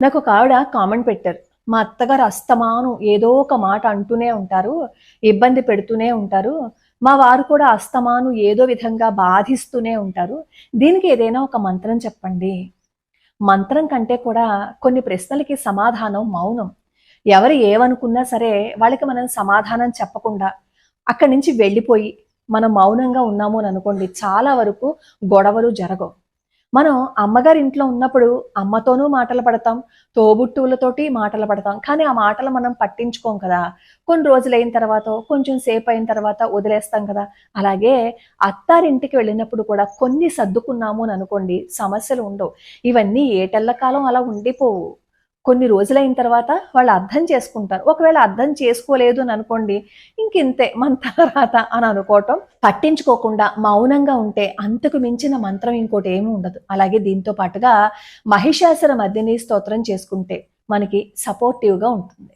నాకు ఒక ఆవిడ కామెంట్ పెట్టారు. మా అత్తగారు అస్తమాను ఏదో ఒక మాట అంటూనే ఉంటారు ఇబ్బంది పెడుతూనే ఉంటారు. మా వారు కూడా అస్తమాను ఏదో విధంగా బాధిస్తూనే ఉంటారు. దీనికి ఏదైనా ఒక మంత్రం చెప్పండి. మంత్రం కంటే కూడా కొన్ని ప్రశ్నలకి సమాధానం మౌనం. ఎవరు ఏమనుకున్నా సరే వాళ్ళకి మనం సమాధానం చెప్పకుండా అక్కడి నుంచి వెళ్ళిపోయి మనం మౌనంగా ఉన్నాము అని అనుకోండి చాలా వరకు గొడవలు జరగవు. మనం అమ్మగారి ఇంట్లో ఉన్నప్పుడు అమ్మతోనూ మాటలు పడతాం తోబుట్టువులతోటి మాటలు పడతాం. కానీ ఆ మాటలు మనం పట్టించుకోం కదా. కొన్ని రోజులు అయిన తర్వాత కొంచెం సేపు అయిన తర్వాత వదిలేస్తాం కదా. అలాగే అత్తారింటికి వెళ్ళినప్పుడు కూడా కొన్ని సర్దుకున్నాము అని అనుకోండి సమస్యలు ఉండవు. ఇవన్నీ ఏటెళ్ళ కాలం అలా ఉండిపోవు. కొన్ని రోజులైన తర్వాత వాళ్ళు అర్థం చేసుకుంటారు. ఒకవేళ అర్థం చేసుకోలేదు అని అనుకోండి ఇంకింతే మన తర్వాత అని అనుకోవటం. పట్టించుకోకుండా మౌనంగా ఉంటే అంతకు మించిన మంత్రం ఇంకోటి ఏమీ ఉండదు. అలాగే దీంతో పాటుగా మహిషాసుర మధ్యని స్తోత్రం చేసుకుంటే మనకి సపోర్టివ్గా ఉంటుంది.